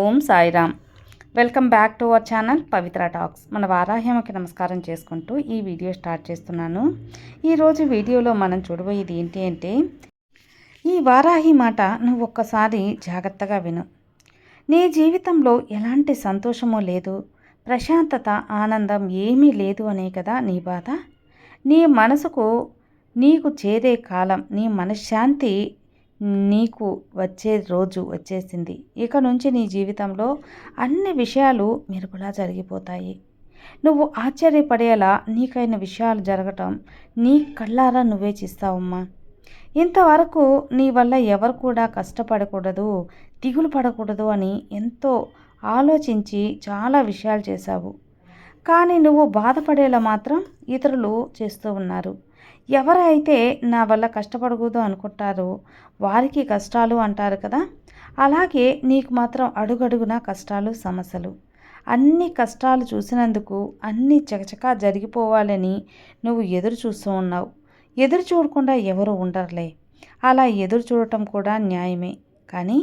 Om Sairam. Welcome back to our channel Pavitra talks. మన వారాహ్యమకి నమస్కారం చేసుకుంటూ ఈ వీడియో స్టార్ట్ చేస్తున్నాను. ఈరోజు వీడియోలో మనం చూడబోయేది ఏంటి అంటే ఈ వారాహి మాట నువ్వు ఒక్కసారి జాగ్రత్తగా విను. నీ జీవితంలో ఎలాంటి సంతోషమో లేదు ప్రశాంతత ఆనందం ఏమీ లేదు అనే కదా నీ బాధ? నీ మనసుకు నీకు చేరే కాలం నీ మనశ్శాంతి నీకు వచ్చే రోజు వచ్చేసింది. ఇక నుంచి నీ జీవితంలో అన్ని విషయాలు మెరుపులా జరిగిపోతాయి. నువ్వు ఆశ్చర్యపడేలా నీకైన విషయాలు జరగటం నీ కళ్ళారా నువ్వే చేస్తావమ్మా. ఇంతవరకు నీ వల్ల ఎవరు కూడా కష్టపడకూడదు దిగులు పడకూడదు అని ఎంతో ఆలోచించి చాలా విషయాలు చేశావు. కానీ నువ్వు బాధపడేలా మాత్రం ఇతరులు చేస్తూ ఉన్నారు. ఎవరైతే నా వల్ల కష్టపడకూడదు అనుకుంటారో వారికి కష్టాలు అంటారు కదా. అలాగే నీకు మాత్రం అడుగడుగున కష్టాలు సమస్యలు. అన్ని కష్టాలు చూసినందుకు అన్ని చకచకా జరిగిపోవాలని నువ్వు ఎదురు చూస్తూ ఉన్నావు. ఎదురు చూడకుండా ఎవరు ఉండరులే. అలా ఎదురు చూడటం కూడా న్యాయమే. కానీ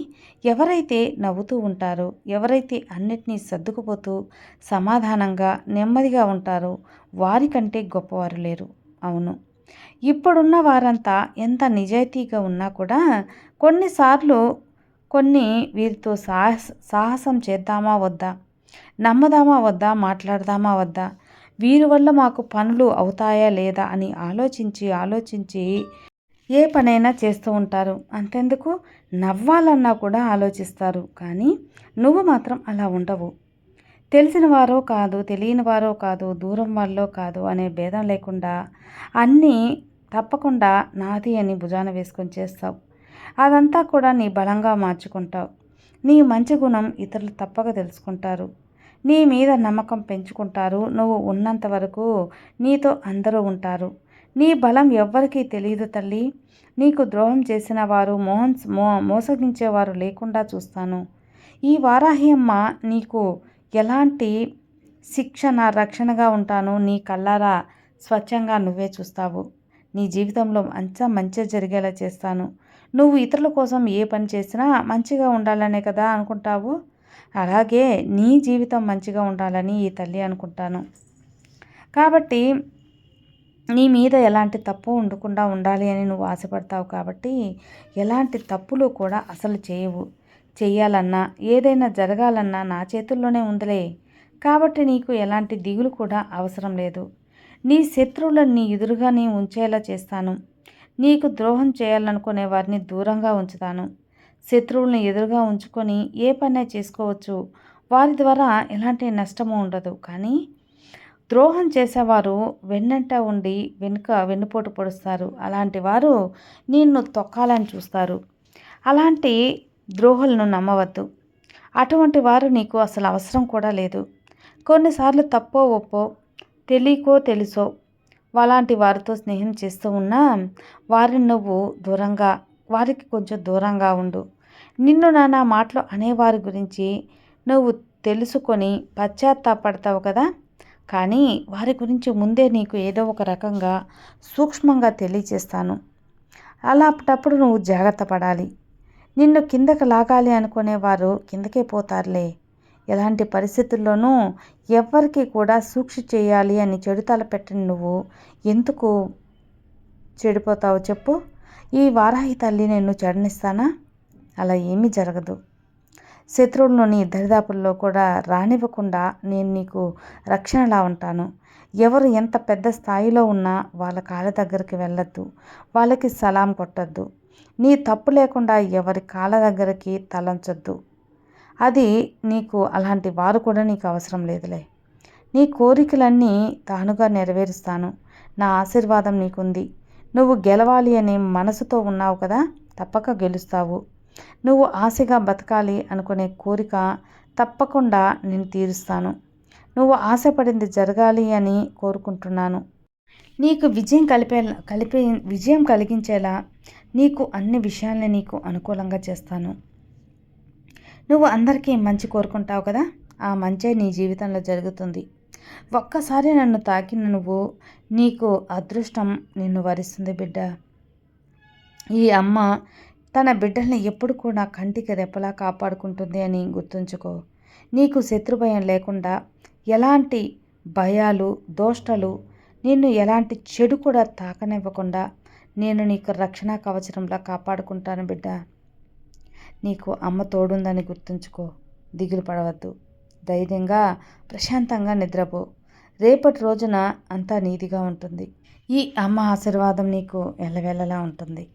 ఎవరైతే నవ్వుతూ ఉంటారో ఎవరైతే అన్నిటినీ సర్దుకుపోతూ సమాధానంగా నెమ్మదిగా ఉంటారో వారికంటే గొప్పవారు లేరు. అవును. ఇప్పుడున్న వారంతా ఎంత నిజాయితీగా ఉన్నా కూడా కొన్నిసార్లు కొన్ని వీరితో సాహస సాహసం చేద్దామా వద్దా? నమ్మదామా వద్దా? మాట్లాడదామా వద్దా? వీరి వల్ల మాకు పనులు అవుతాయా లేదా అని ఆలోచించి ఆలోచించి ఏ పనైనా చేస్తూ ఉంటారు. అంతెందుకు? నవ్వాలన్నా కూడా ఆలోచిస్తారు. కానీ నువ్వు మాత్రం అలా ఉండవు. తెలిసిన వారో కాదు తెలియని వారో కాదు దూరం వాళ్ళో కాదు అనే భేదం లేకుండా అన్నీ తప్పకుండా నాది అని భుజాన వేసుకొని చేస్తావు. అదంతా కూడా నీ బలంగా మార్చుకుంటావు. నీ మంచి గుణం ఇతరులు తప్పక తెలుసుకుంటారు. నీ మీద నమ్మకం పెంచుకుంటారు. నువ్వు ఉన్నంత వరకు నీతో అందరూ ఉంటారు. నీ బలం ఎవ్వరికీ తెలియదు తల్లి. నీకు ద్రోహం చేసిన వారు మోహన్ మో మోసగించేవారు లేకుండా చూస్తాను. ఈ వారాహ్యమ్మ నీకు ఎలాంటి శిక్షణ రక్షణగా ఉంటాను నీ కళ్ళారా స్వచ్ఛంగా నువ్వే చూస్తావు. నీ జీవితంలో మంచి మంచి జరిగేలా చేస్తాను. నువ్వు ఇతరుల కోసం ఏ పని చేసినా మంచిగా ఉండాలనే కదా అనుకుంటావు? అలాగే నీ జీవితం మంచిగా ఉండాలని ఈ తల్లి అనుకుంటాను. కాబట్టి నీ మీద ఎలాంటి తప్పు ఉండకుండా ఉండాలి అని నువ్వు ఆశపడతావు కాబట్టి ఎలాంటి తప్పులు కూడా అసలు చేయవు. చెయ్యాలన్నా ఏదైనా జరగాలన్నా నా చేతుల్లోనే ఉందిలే. కాబట్టి నీకు ఎలాంటి దిగులు కూడా అవసరం లేదు. నీ శత్రువులను నీ ఉంచేలా చేస్తాను. నీకు ద్రోహం చేయాలనుకునే వారిని దూరంగా ఉంచుతాను. శత్రువులను ఎదురుగా ఉంచుకొని ఏ పనే చేసుకోవచ్చు. వారి ద్వారా ఎలాంటి నష్టము ఉండదు. కానీ ద్రోహం చేసేవారు వెన్నంట ఉండి వెనుక వెన్నుపోటు పొడుస్తారు. అలాంటి వారు నిన్ను తొక్కాలని చూస్తారు. అలాంటి ద్రోహులను నమ్మవద్దు. అటువంటి వారు నీకు అసలు అవసరం కూడా లేదు. కొన్నిసార్లు తప్పో ఒప్పో తెలియకో తెలుసో అలాంటి వారితో స్నేహం చేస్తూ ఉన్నా వారిని నువ్వు దూరంగా వారికి కొంచెం దూరంగా ఉండు. నిన్ను నానా మాటలు అనేవారి గురించి నువ్వు తెలుసుకొని పశ్చాత్తాపడతావు కదా? కానీ వారి గురించి ముందే నీకు ఏదో ఒక రకంగా సూక్ష్మంగా తెలియచేస్తాను. అలాంటప్పుడు నువ్వు జాగ్రత్త పడాలి. నిన్ను కిందకు లాగాలి అనుకునేవారు కిందకే పోతారులే. ఎలాంటి పరిస్థితుల్లోనూ ఎవ్వరికి కూడా సూక్షి చేయాలి అని చెడు తలపెట్టని నువ్వు ఎందుకు చెడిపోతావు చెప్పు. ఈ వారాహి తల్లి నేను చెడనిస్తానా అలా ఏమీ జరగదు. శత్రువులను నీ దరిదాపుల్లో కూడా రానివ్వకుండా నేను నీకు రక్షణలా ఉంటాను. ఎవరు ఎంత పెద్ద స్థాయిలో ఉన్నా వాళ్ళ కాళ్ళ దగ్గరికి వెళ్ళొద్దు. వాళ్ళకి సలాం కొట్టద్దు. నీ తప్పు లేకుండా ఎవరి కాళ్ళ దగ్గరికి తలంచొద్దు. అది నీకు అలాంటి వారు కూడా నీకు అవసరం లేదులే. నీ కోరికలన్నీ తానుగా నెరవేరుస్తాను. నా ఆశీర్వాదం నీకుంది. నువ్వు గెలవాలి అని మనసుతో ఉన్నావు కదా తప్పక గెలుస్తావు. నువ్వు ఆశగా బతకాలి అనుకునే కోరిక తప్పకుండా నేను తీరుస్తాను. నువ్వు ఆశపడింది జరగాలి అని కోరుకుంటున్నాను. నీకు విజయం కలిపే కలిపే విజయం కలిగించేలా నీకు అన్ని విషయాల్ని నీకు అనుకూలంగా చేస్తాను. నువ్వు అందరికీ మంచి కోరుకుంటావు కదా? ఆ మంచే నీ జీవితంలో జరుగుతుంది. ఒక్కసారి నన్ను తాకిన నువ్వు నీకు అదృష్టం నిన్ను వరిస్తుంది బిడ్డ. ఈ అమ్మ తన బిడ్డల్ని ఎప్పుడు కూడా కంటికి రెప్పలా కాపాడుకుంటుంది అని గుర్తుంచుకో. నీకు శత్రుభయం లేకుండా ఎలాంటి భయాలు దోష్టలు నిన్ను ఎలాంటి చెడు కూడా తాకనివ్వకుండా నేను నీకు రక్షణ కవచంలా కాపాడుకుంటాను బిడ్డ. నీకు అమ్మ తోడుందని గుర్తుంచుకో. దిగులు పడవద్దు. ధైర్యంగా ప్రశాంతంగా నిద్రపో. రేపటి రోజున అంతా నీదిగా ఉంటుంది. ఈ అమ్మ ఆశీర్వాదం నీకు ఎల్లవేళలా ఉంటుంది.